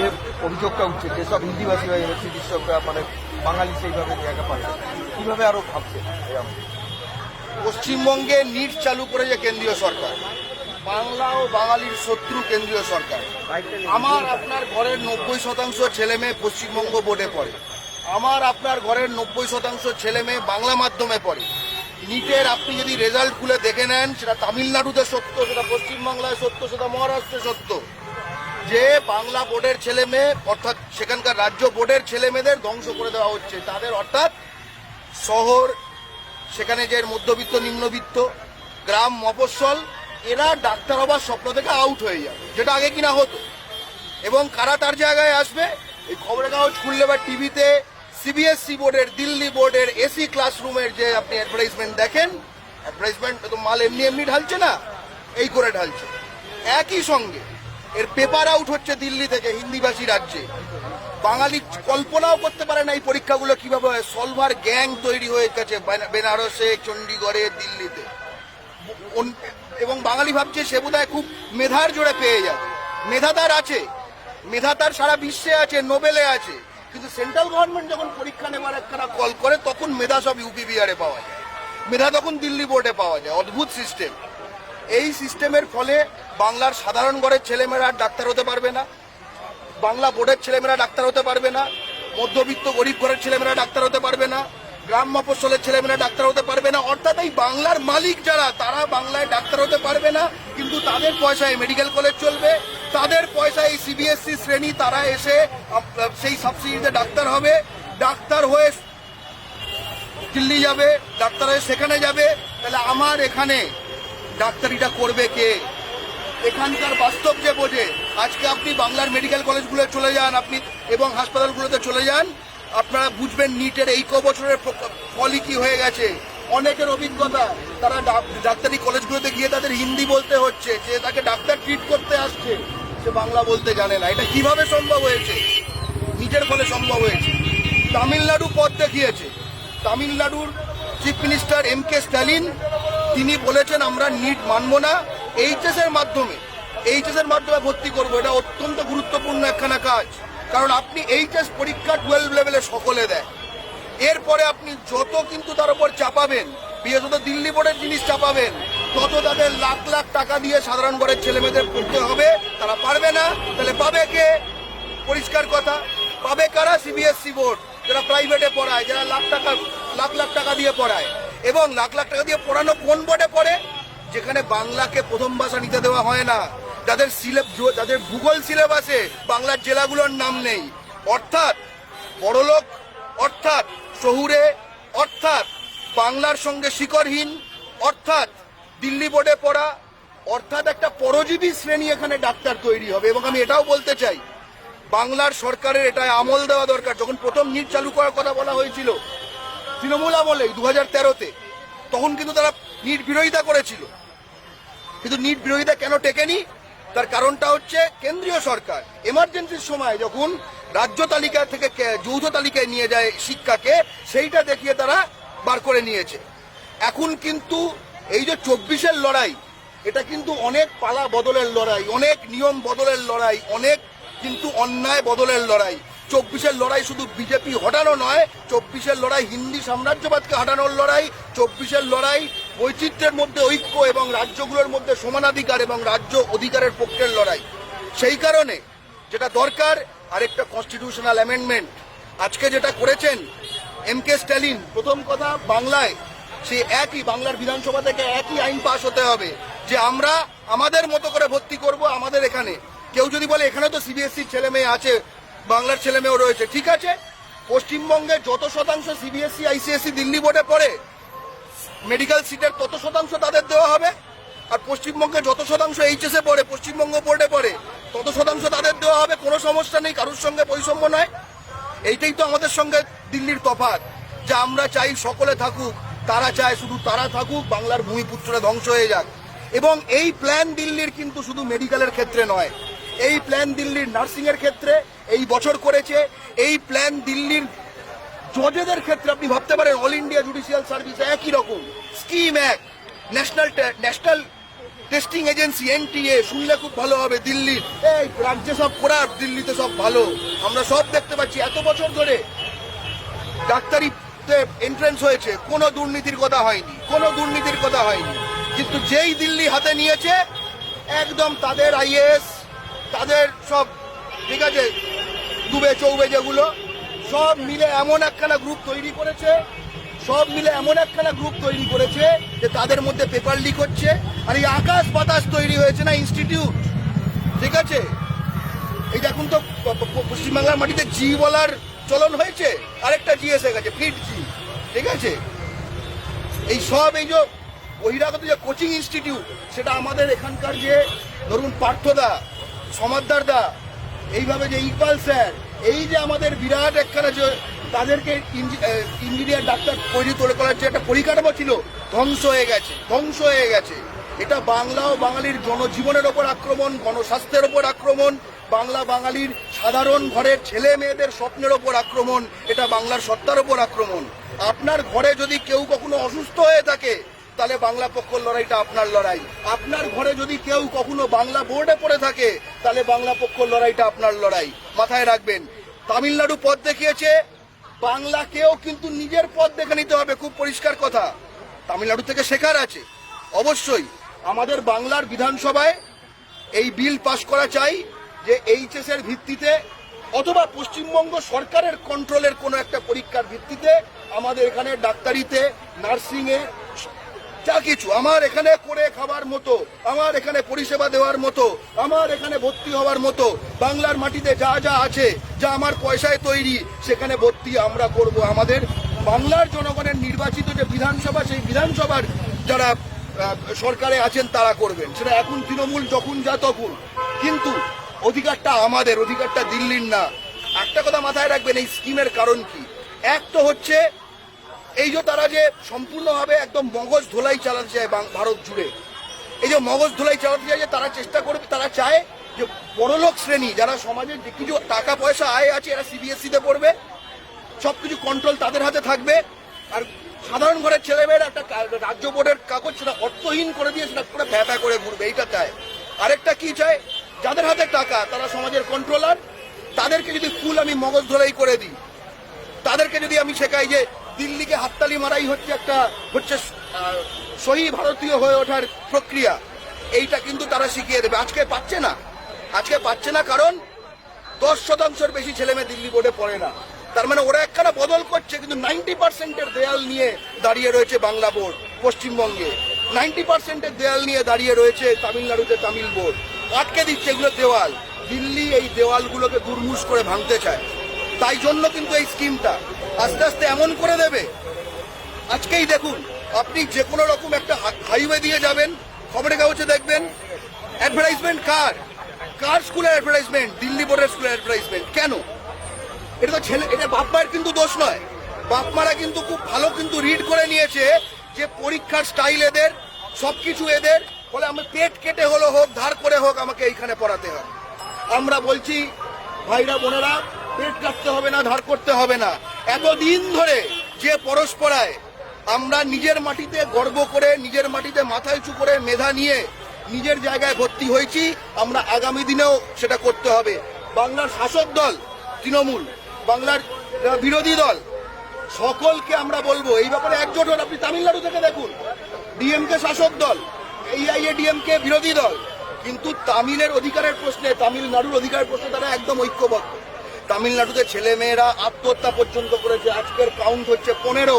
যে অভিযোগটা উঠছে যেসব হিন্দিভাষী হয়ে গেছে চিকিৎসকরা মানে বাঙালি সেইভাবে জায়গা পায়। কীভাবে আরও ভাবছে পশ্চিমবঙ্গে নিট চালু করেছে কেন্দ্রীয় সরকার। বাংলা ও বাঙালির শত্রু কেন্দ্রীয় সরকার। আমার আপনার ঘরের নব্বই শতাংশ ছেলে মেয়ে পশ্চিমবঙ্গ বোর্ডে পড়ে। আমার আপনার ঘরের নব্বই শতাংশ ছেলে মেয়ে বাংলা মাধ্যমে পড়ে। নিটের আপনি যদি রেজাল্ট খুলে দেখে নেন, সেটা তামিলনাড়ুতে সত্য, সেটা পশ্চিমবাংলায় সত্য, সেটা মহারাষ্ট্রে সত্য। যে বাংলা বোর্ডের ছেলে মেয়ে, অর্থাৎ সেখানকার রাজ্য বোর্ডের ছেলে মেয়েদের ধ্বংস করে দেওয়া হচ্ছে। তাদের অর্থাৎ শহর, সেখানে যে মধ্যবিত্ত, নিম্নবিত্ত, গ্রাম মফস্বল, এরা ডাক্তার হবার স্বপ্ন থেকে আউট হয়ে যাবে, যেটা আগে কিনা হতো। এবং কারা তার জায়গায় আসবে? এই খবরের কাগজ খুললে বা টিভিতে সিবিএসসি বোর্ডের, দিল্লি বোর্ডের এসি ক্লাসরুমের যে আপনি অ্যাডভার্টাইজমেন্ট দেখেন অ্যাডভার্টাইজমেন্ট তো মাল এমনি এমনি ঢালছে না, এই করে ঢালছে। একই সঙ্গে এর পেপার আউট হচ্ছে দিল্লি থেকে, হিন্দিভাষী রাজ্যে। বাঙালি কল্পনাও করতে পারে না এই পরীক্ষাগুলো কীভাবে হয়। সলভার গ্যাং তৈরি হয়ে গেছে বেনারসে, চণ্ডীগড়ে, দিল্লিতে। এবং বাঙালি ভাবছে সে বোধহয় খুব মেধার জোরে পেয়ে যাবে। মেধা তার আছে। মেধা তার সারা বিশ্বে আছে, নোবেলে আছে। কিন্তু সেন্ট্রাল গভর্নমেন্ট যখন পরীক্ষা নেবার একখানা কল করে, তখন মেধা সব ইউপি বিহারে পাওয়া যায়। মেধা তখন দিল্লি বোর্ডে পাওয়া যায়। অদ্ভুত সিস্টেম এই সিস্টেমের ফলে বাংলার সাধারণ ঘরের ছেলেমেয়েরা ডাক্তার হতে পারবে না, বাংলা বোর্ডের ছেলেমেয়েরা ডাক্তার হতে পারবে না, মধ্যবিত্ত গরিব ঘরের ছেলেমেয়েরা ডাক্তার হতে পারবে না, গ্রাম মফস্বলের ছেলেমেয়েরা ডাক্তার হতে পারবে না, অর্থাৎ এই বাংলার মালিক যারা, তারা বাংলায় ডাক্তার হতে পারবে না, কিন্তু তাদের পয়সায় মেডিকেল কলেজ চলবে, তাদের পয়সায় সিবিএসসি শ্রেণি তারা এসে সেই সাবসিডিতে ডাক্তার হবে, ডাক্তার হয়ে দিল্লি যাবে, ডাক্তার হয়ে সেখানে যাবে, তাহলে আমার এখানে ডাক্তারিটা করবে কে? এখানকার বাস্তব যে বোঝে, আজকে আপনি বাংলার মেডিকেল কলেজগুলো চলে যান, আপনি এবং হাসপাতালগুলোতে চলে যান, আপনারা বুঝবেন নিটের এই ক বছরের ফলই কি হয়ে গেছে। অনেকের অভিজ্ঞতা, তারা ডাক্তারি কলেজগুলোতে গিয়ে তাদের হিন্দি বলতে হচ্ছে, যে তাকে ডাক্তার ট্রিট করতে আসছে, সে বাংলা বলতে জানে না। এটা কীভাবে সম্ভব হয়েছে? নিজের ফলে সম্ভব হয়েছে। তামিলনাড়ু পথ দেখিয়েছে। তামিলনাড়ুর chief minister M K Stalin তিনি বলেছেন, আমরা নিট মানব না। এইচএস এর মাধ্যমে এইচএস এর মাধ্যমে ভর্তি করব, এটা অত্যন্ত গুরুত্বপূর্ণ একখানা কাজ। কারণ আপনি এইচএস পরীক্ষা টুয়েলভ লেভেলে সকলে দেয় এরপরে আপনি যত কিন্তু তার উপর চাপাবেন, বিশেষত দিল্লি বোর্ডের জিনিস চাপাবেন, তত তাদের লাখ লাখ টাকা দিয়ে সাধারণ ঘরের ছেলে মেয়েদের পড়তে হবে। তারা পারবে না। তাহলে পাবে কে? পরিষ্কার কথা। পাবে কারা? সিবিএসসি বোর্ড যারা প্রাইভেটে পড়ায়, যারা লাখ টাকা লাখ লাখ টাকা দিয়ে পড়ায়। এবং লাখ লাখ টাকা দিয়ে পড়ানো কোন বোর্ডে পড়ে? যেখানে বাংলাকে প্রথম ভাষা নিতে দেওয়া হয় না। যাদের সিলেব যাদের ভূগোল সিলেবাসে বাংলার জেলাগুলোর নাম নেই। অর্থাৎ বড়লোক, অর্থাৎ শহুরে, অর্থাৎ বাংলার সঙ্গে শিকরহীন অর্থাৎ দিল্লি বোর্ডে পড়া, অর্থাৎ একটা পরজীবী শ্রেণি এখানে ডাক্তার তৈরি হবে। এবং আমি এটাও বলতে চাই, বাংলার সরকারের এটা আমল দেওয়া দরকার। যখন প্রথম নিট চালু করার কথা বলা হয়েছিল তৃণমূল আমলেই দু হাজার তেরোতে, তখন কিন্তু তারা নিট বিরোধিতা করেছিল। কিন্তু নিট বিরোধিতা কেন টেকেনি? তার কারণটা হচ্ছে কেন্দ্রীয় সরকার এমার্জেন্সির সময় যখন রাজ্য তালিকা থেকে যৌথ তালিকায় নিয়ে যায় শিক্ষাকে, সেইটা দেখিয়ে তারা বার করে নিয়েছে। এখন কিন্তু এই যে চব্বিশের লড়াই, এটা কিন্তু অনেক পালা বদলের লড়াই, অনেক নিয়ম বদলের লড়াই, অনেক কিন্তু অন্যায় বদলের লড়াই। চব্বিশের লড়াই শুধু বিজেপি হটানো নয়, চব্বিশের লড়াই হিন্দি সাম্রাজ্যবাদকে হটানোর লড়াই, চব্বিশের লড়াই বৈচিত্র্যের মধ্যে ঐক্য এবং রাজ্যগুলোর মধ্যে সমানাধিকার এবং রাজ্য অধিকারের পক্ষের লড়াই। সেই কারণে যেটা দরকার, আরেকটা কনস্টিটিউশনাল অ্যামেন্ডমেন্ট আজকে যেটা করেছেন এম কে স্ট্যালিন, প্রথম কথা বাংলায়, সে একই, বাংলার বিধানসভা থেকে একই আইন পাশ হতে হবে যে আমরা আমাদের মতো করে ভর্তি করব আমাদের এখানে। কেউ যদি বলে, এখানে তো সিবিএসসি ছেলে মেয়ে আছে বাংলার ছেলে মেয়েও রয়েছে, ঠিক আছে? পশ্চিমবঙ্গে যত শতাংশ সিবিএসসি আইসিএসসি দিল্লি বোর্ডে পড়ে মেডিকেল সিটের তত শতাংশ তাদের দেওয়া হবে। আর পশ্চিমবঙ্গে যত শতাংশ এইচএস পড়ে, পশ্চিমবঙ্গ বোর্ডে পড়ে, তত শতাংশ তাদের দেওয়া হবে। কোনো সমস্যা নেই, কারোর সঙ্গে বৈষম্য নয়। এইটাই তো আমাদের সঙ্গে দিল্লির তফাৎ। যে আমরা চাই সকলে থাকুক, তারা চায় শুধু তারা থাকুক, বাংলার ভূমিপুত্ররা ধ্বংস হয়ে যাক। এবং এই প্ল্যান দিল্লির কিন্তু শুধু মেডিকেলের ক্ষেত্রে নয়। এই প্ল্যান দিল্লির নার্সিং এর ক্ষেত্রে এই বছর করেছে। এই প্ল্যান দিল্লির জজেদের ক্ষেত্রে আপনি ভাবতে পারেন অল ইন্ডিয়া জুডিশিয়াল সার্ভিস একই রকম। স্কিম এক। National national testing agency NTA শুনলে খুব ভালো হবে দিল্লির। এই রাজ্যে সব করার, দিল্লিতে সব ভালো। আমরা সব দেখতে পাচ্ছি। এত বছর ধরে ডাক্তারিতে এন্ট্রেন্স হয়েছে। কোনো দুর্নীতির কথা হয়নি। কোনো দুর্নীতির কথা হয়নি। কিন্তু যেই দিল্লি হাতে নিয়েছে, একদম তাদের আইএস তাদের সব ঠিক আছে দুবে চৌবে যেগুলো, সব মিলে এমন একখানা গ্রুপ তৈরি করেছে, সব মিলে এমন একখানা গ্রুপ তৈরি করেছে যে তাদের মধ্যে পেপার লিক হচ্ছে আর এই আকাশ বাতাস তৈরি হয়েছে না ইনস্টিটিউট ঠিক আছে? এই দেখুন তো পশ্চিমবাংলার মাটিতে জি বলার চলন হয়েছে, আরেকটা জি এসে গেছে ফিট জি ঠিক আছে? এই সব এই যে বহিরাগত যে কোচিং ইনস্টিটিউট সেটা আমাদের এখানকার যে, ধরুন পার্থদা সমাদ্দার দা এইভাবে যে ইকবাল স্যার, এই যে আমাদের বিরাট একখানা যে তাদেরকে ইঞ্জিনিয়ার ডাক্তার তৈরি তৈরি করার যে একটা পরিকাঠামো ছিল, ধ্বংস হয়ে গেছে, ধ্বংস হয়ে গেছে। এটা বাংলা ও বাঙালির জনজীবনের ওপর আক্রমণ, গণস্বাস্থ্যের ওপর আক্রমণ, বাংলা বাঙালির সাধারণ ঘরের ছেলে মেয়েদের স্বপ্নের ওপর আক্রমণ, এটা বাংলার সত্তার ওপর আক্রমণ। আপনার ঘরে যদি কেউ কখনো অসুস্থ হয়ে থাকে তাহলে বাংলা পক্ষর লড়াইটা আপনার লড়াই। আপনার ঘরে যদি কেউ কখনো বাংলা বোর্ডে পড়ে থাকে তাহলে বাংলা পক্ষর লড়াইটা আপনার লড়াই। মাথায় রাখবেন, তামিলনাড়ু পথ দেখিয়েছে, বাংলাকেও কিন্তু নিজের পথ দেখে নিতে হবে, খুব পরিষ্কার কথা। তামিলনাড়ু থেকে শেখার আছে। অবশ্যই, আমাদের বাংলার বিধানসভায় এই বিল পাশ করা চাই যে এইচএস এর ভিত্তিতে অথবা পশ্চিমবঙ্গ সরকারের কন্ট্রোলের কোনো একটা পরীক্ষার ভিত্তিতে আমাদের এখানে ডাক্তারিতে, নার্সিংয়ে যা কিছু। আমার এখানে করে খাবার মতো, আমার এখানে পরিষেবা দেওয়ার মতো, আমার এখানে ভর্তি হওয়ার মতো, বাংলার মাটিতে যা যা আছে, যা আমার পয়সায় তৈরি, সেখানে ভর্তি আমরা করব। আমাদের বাংলার জনগণের নির্বাচিত যে বিধানসভা, সেই বিধানসভার যারা সরকারে আছেন, তারা করবেন। সেটা এখন তৃণমূল যখন যা তখন। কিন্তু অধিকারটা আমাদের, অধিকারটা দিল্লির না। একটা কথা মাথায় রাখবেন, এই স্কিমের কারণ কি? এক তো হচ্ছে এই যে তারা যে সম্পূর্ণভাবে একদম মগজ ধোলাই চালাতে চায় ভারত জুড়ে। এই যে মগজ ধোলাই চালাতে চায় যে তারা চেষ্টা করবে, তারা চায় যে বড়লোক শ্রেণি, যারা সমাজে যে কিছু টাকা, পয়সা, আয় আছে, এরা সিবিএসসি তে পড়বে। সবকিছু কন্ট্রোল তাদের হাতে থাকবে। আর সাধারণ ঘরের ছেলেমেয়েরা একটা রাজ্য বোর্ডের কাগজ সেটা অর্থহীন করে দিয়ে সেটা পুরো ভ্যাপা করে ঘুরবে, এইটা চায়। আরেকটা কি চায়? যাদের হাতে টাকা, তারা সমাজের কন্ট্রোলার তাদেরকে যদি ফুল আমি মগজ ধরাই করে দিই, তাদেরকে যদি আমি শেখাই যে দিল্লিকে হাততালি মারাই হচ্ছে একটা, হচ্ছে সহি ভারতীয় হয়ে ওঠার প্রক্রিয়া। এইটা কিন্তু তারা শিখিয়ে দেবে। আজকে পাচ্ছে না। আজকে পাচ্ছে না কারণ দশ শতাংশের বেশি ছেলে মেয়ে দিল্লি বোর্ডে পড়ে না। তার মানে ওরা একখানা বদল করছে, কিন্তু নাইনটি পার্সেন্টের দেয়াল নিয়ে দাঁড়িয়ে রয়েছে বাংলা বোর্ড পশ্চিমবঙ্গে। নাইনটি পার্সেন্টের দেয়াল নিয়ে দাঁড়িয়ে রয়েছে তামিলনাড়ুতে তামিল বোর্ড। আটকে দিচ্ছে এগুলো দেওয়াল। দিল্লি এই দেওয়ালগুলোকে দুর্মুষ করে ভাঙতে চায়। তাই জন্য কিন্তু এই স্কিমটা আস্তে আস্তে এমন করে দেবে। আজকেই দেখুন, আপনি যে কোনো রকম একটা হাইওয়ে দিয়ে যাবেন, খবরের কাগজে দেখবেন অ্যাডভার্টাইজমেন্ট কার? কার স্কুলের অ্যাডভার্টাইজমেন্ট দিল্লি বোর্ডের স্কুলের অ্যাডভার্টাইজমেন্ট কেন? এটা তো ছেলে এটা বাপ মায়ের কিন্তু দোষ নয়। বাপ মারা কিন্তু খুব ভালো কিন্তু রিড করে নিয়েছে যে পরীক্ষার স্টাইল এদের সব কিছু এদের, ফলে আমি পেট কেটে হলো হোক, ধার করে হোক আমাকে এইখানে পড়াতে হবে। আমরা বলছি, ভাইরা বোনেরা পেট কাটতে হবে না, ধার করতে হবে না। এতদিন ধরে যে পরস্পরায় আমরা নিজের মাটিতে গর্ব করে, নিজের মাটিতে মাথায় উঁচু করে মেধা নিয়ে নিজের জায়গায় ভর্তি হয়েছি, আমরা আগামী দিনেও সেটা করতে হবে। বাংলার শাসক দল তৃণমূল, বাংলার বিরোধী দল, সকলকে আমরা বলব, এই ব্যাপারে একজোট হন। আপনি তামিলনাড়ু থেকে দেখুন, ডিএমকে শাসক দল এইআইএ ডিএমকে বিরোধী দল, কিন্তু তামিলের অধিকারের প্রশ্নে, তামিলনাড়ুর অধিকারের প্রশ্নে তারা একদম ঐক্যবদ্ধ। তামিলনাড়ুতে ছেলে মেয়েরা আত্মহত্যা পর্যন্ত করেছে। আজকের কাউন্ট হচ্ছে পনেরো।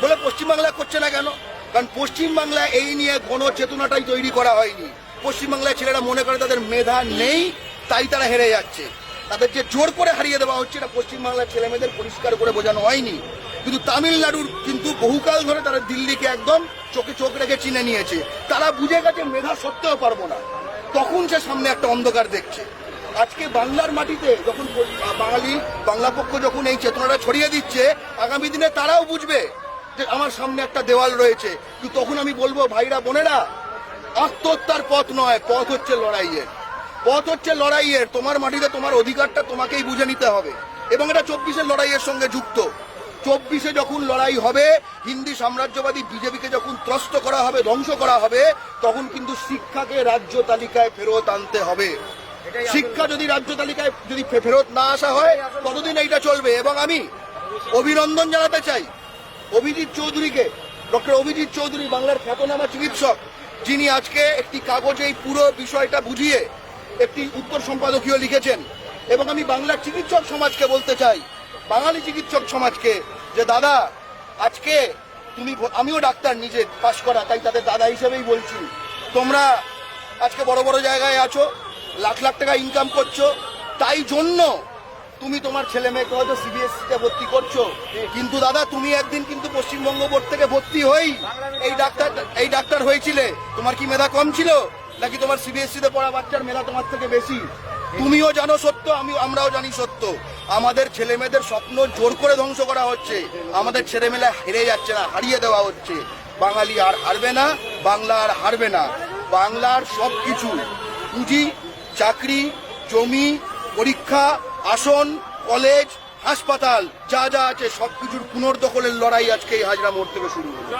বলে পশ্চিমবাংলা করছে না কেন? কারণ পশ্চিমবাংলায় এই নিয়ে গণ চেতনাটাই তৈরি করা হয়নি। পশ্চিমবাংলায় ছেলেরা মনে করে তাদের মেধা নেই, তাই তারা হেরে যাচ্ছে। তাদের যে জোর করে হারিয়ে দেওয়া হচ্ছে, এটা পশ্চিমবাংলার ছেলে মেয়েদের পরিষ্কার করে বোঝানো হয়নি। কিন্তু তামিলনাড়ুর কিন্তু বহুকাল ধরে তারা দিল্লিকে একদম চোখে চোখ রেখে চিনে নিয়েছে। তারা বুঝে গেছে মেধা সত্যিও পারব না। তখন সে সামনে একটা অন্ধকার দেখছে। আজকে বাংলার মাটিতে যখন বাঙালি, বাংলা পক্ষ যখন এই চেতনাটা ছড়িয়ে দিচ্ছে, আগামী দিনে তারাও বুঝবে যে আমার সামনে একটা দেওয়াল রয়েছে। কিন্তু তখন আমি বলব, ভাইরা, বোনেরা, আত্মহত্যার পথ নয়, পথ হচ্ছে লড়াইয়ের। পথ হচ্ছে লড়াইয়ের। তোমার মাটিতে তোমার অধিকারটা তোমাকেই বুঝে নিতে হবে। এবং এটা চব্বিশের লড়াইয়ের সঙ্গে যুক্ত। চব্বিশে যখন লড়াই হবে, হিন্দি সাম্রাজ্যবাদী বিজেপিকে যখন ত্রস্ত করা হবে, ধ্বংস করা হবে, তখন কিন্তু শিক্ষাকে রাজ্য তালিকায় ফেরত আনতে হবে। শিক্ষা যদি রাজ্য তালিকায় যদি ফেরত না আসা হয় ততদিন এইটা চলবে। এবং আমি অভিনন্দন জানাতে চাই অভিজিৎ চৌধুরীকে ডক্টর অভিজিৎ চৌধুরী বাংলার খ্যাতনামা চিকিৎসক যিনি আজকে একটি কাগজে এই পুরো বিষয়টা বুঝিয়ে একটি উত্তর সম্পাদকীয় লিখেছেন। এবং আমি বাংলার চিকিৎসক সমাজকে বলতে চাই বাঙালি চিকিৎসক সমাজকে যে দাদা আজকে তুমি আমিও ডাক্তার নিজে পাশ করা তাই তাদের দাদা হিসেবেই বলছি। তোমরা আজকে বড় বড় জায়গায় আছো লাখ লাখ টাকা ইনকাম করছ। তাই জন্য তুমি তোমার ছেলে মেয়েকে হয়তো সিবিএসসি তে ভর্তি করছ। কিন্তু দাদা, তুমি একদিন কিন্তু পশ্চিমবঙ্গ বোর্ড থেকে ভর্তি হই এই ডাক্তার এই ডাক্তার হয়েছিলে। তোমার কি মেধা কম ছিল? নাকি তোমার সিবিএসসি তে পড়া বাচ্চার মেধা তোমার থেকে বেশি? তুমিও জানো সত্য আমি আমরাও জানি সত্য। আমাদের ছেলে মেয়েদের স্বপ্ন জোর করে ধ্বংস করা হচ্ছে। আমাদের ছেলেমেয়েরা হেরে যাচ্ছে না, হারিয়ে দেওয়া হচ্ছে। বাঙালি আর হারবে না, বাংলা আর হারবে না। বাংলার সব কিছু পুঁজি চাকরি, জমি, পরীক্ষা, আসন, কলেজ, হাসপাতাল, যা যা আছে সবকিছুর পুনর্দখলের লড়াই আজকে এই হাজরা মোড় থেকে শুরু হলো।